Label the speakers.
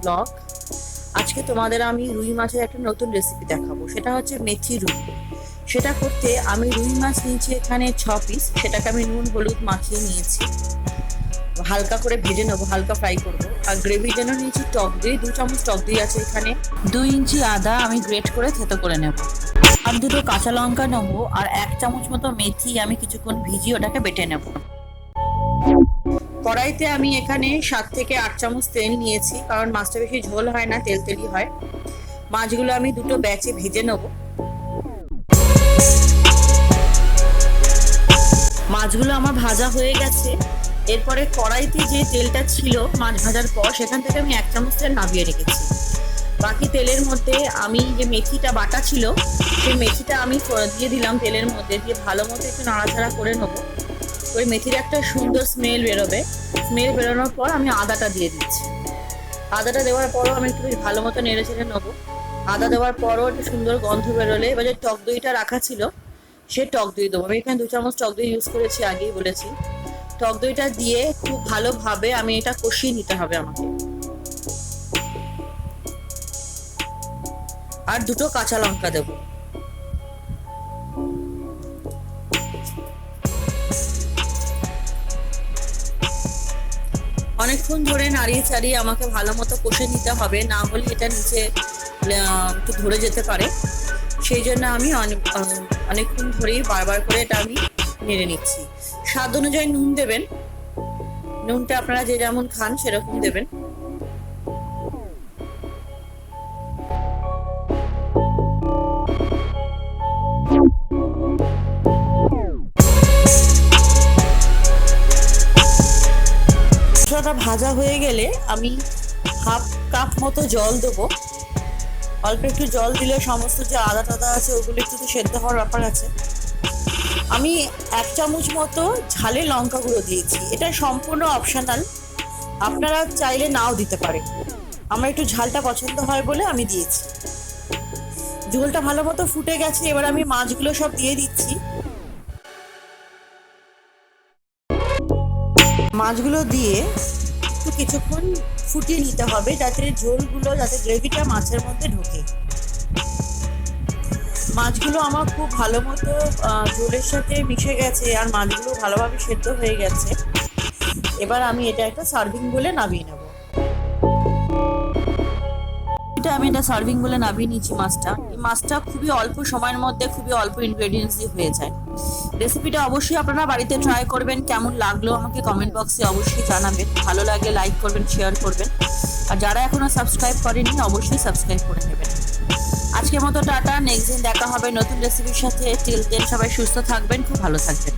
Speaker 1: Blog. আজকে তোমাদের আমি রুই মাছের একটা নতুন রেসিপি দেখাবো। সেটা হচ্ছে মেথি রুই। সেটা করতে আমি রুই মাছ নিয়েছি এখানে ছ পিস সেটাকে আমি নুন, হলুদ মাখিয়ে নিয়েছি। হালকা করে ভেজে নেব, হালকা ফ্রাই করব। আর গ্রেভির জন্য নিয়েছি টক দই। দু চামচ টক দই আছে এখানে। দুই ইঞ্চি আদা আমি গ্রেট করে থেতো করে নেব। আর দুটো কাঁচা লঙ্কা নেব। আর এক চামচ মতো মেথি আমি কিছুক্ষণ ভিজিয়ে ওটাকে বেটে নেব। কড়াইতে আমি এখানে সাত থেকে আট চামচ তেল নিয়েছি, কারণ মাছটা বেশি ঝোল হয় না, তেল তেলই হয়। মাছগুলো আমি দুটো ব্যাচে ভেজে নেব। মাছগুলো আমার ভাজা হয়ে গেছে। এরপরে কড়াইতে যে তেলটা ছিল মাছ ভাজার পর, সেখান থেকে আমি এক চামচ তেল নামিয়ে রেখেছি। বাকি তেলের মধ্যে আমি যে মেথিটা বাটা ছিল, সেই মেথিটা আমি দিয়ে দিলাম তেলের মধ্যে, দিয়ে ভালো মতো একটু নাড়াচাড়া করে নেব। ওই মেথির একটা সুন্দর স্মেল বেরোবে। স্মেল বেরোনোর পর আমি আদাটা দিয়ে দিচ্ছি। আদাটা দেওয়ার পরও আমি একটু ভালো মতো নেড়ে চেড়ে নেব। আদা দেওয়ার পরও একটু সুন্দর গন্ধ বেরোলে, এবার যে টক দইটা রাখা ছিল, সে টক দই দেবো। আমি এখানে দু চামচ টক দই ইউজ করেছি আগেই বলেছি। টক দইটা দিয়ে খুব ভালোভাবে আমি এটা কষিয়ে নিতে হবে আমাকে। আর দুটো কাঁচা লঙ্কা দেবো। অনেকক্ষণ ধরে নাড়িয়ে চাড়িয়ে আমাকে ভালো মতো কষে নিতে হবে, না হলে এটা নিচে একটু ধরে যেতে পারে। সেই জন্য আমি অনেক অনেকক্ষণ ধরেই বারবার করে এটা আমি নেড়ে নিচ্ছি। স্বাদ অনুযায়ী নুন দেবেন। নুনটা আপনারা যে যেমন খান সেরকম দেবেন। মশলাটা ভাজা হয়ে গেলে আমি হাফ কাপ মতো জল দেবো। অল্প একটু জল দিলে সমস্ত যে আদা টাদা আছে, ওগুলো একটু তো সেদ্ধ হওয়ার ব্যাপার আছে। আমি এক চামচ মতো ঝালে লঙ্কা গুঁড়ো দিয়েছি। এটা সম্পূর্ণ অপশনাল আপনারা চাইলে নাও দিতে পারেন। আমার একটু ঝালটা পছন্দ হয় বলে আমি দিয়েছি। ঝোলটা ভালো মতো ফুটে গেছে, এবার আমি মাছগুলো সব দিয়ে দিচ্ছি। মাছগুলো দিয়ে একটু কিছুক্ষণ ফুটিয়ে নিতে হবে যাতে ঝোলগুলো, যাতে গ্রেভিটা মাছের মধ্যে ঢোকে। মাছগুলো আমার খুব ভালো মতো ঝোলের সাথে মিশে গেছে আর মাছগুলো ভালোভাবে সেদ্ধ হয়ে গেছে। এবার আমি এটা একটা সার্ভিং বলে নামিয়ে নেব। এটা আমি এটা সার্ভিং বলে নামিয়ে নিচ্ছি মাছটা। এই মাছটা খুবই অল্প সময়ের মধ্যে খুবই অল্প ইনগ্রেডিয়েন্টস দিয়ে হয়ে যায়। রেসিপিটা অবশ্যই আপনারা বাড়িতে ট্রাই করবেন, কেমন লাগল আমাকে কমেন্ট বক্সে অবশ্যই জানাবেন। ভালো লাগলে লাইক করবেন শেয়ার করবেন। আর যারা এখনও সাবস্ক্রাইব করেনি অবশ্যই সাবস্ক্রাইব করে নেবেন। আজকের মতো টাটা নেক্সট দিন দেখা হবে নতুন রেসিপির সাথে। টিল দেন সবাই সুস্থ থাকবেন, খুব ভালো থাকবেন।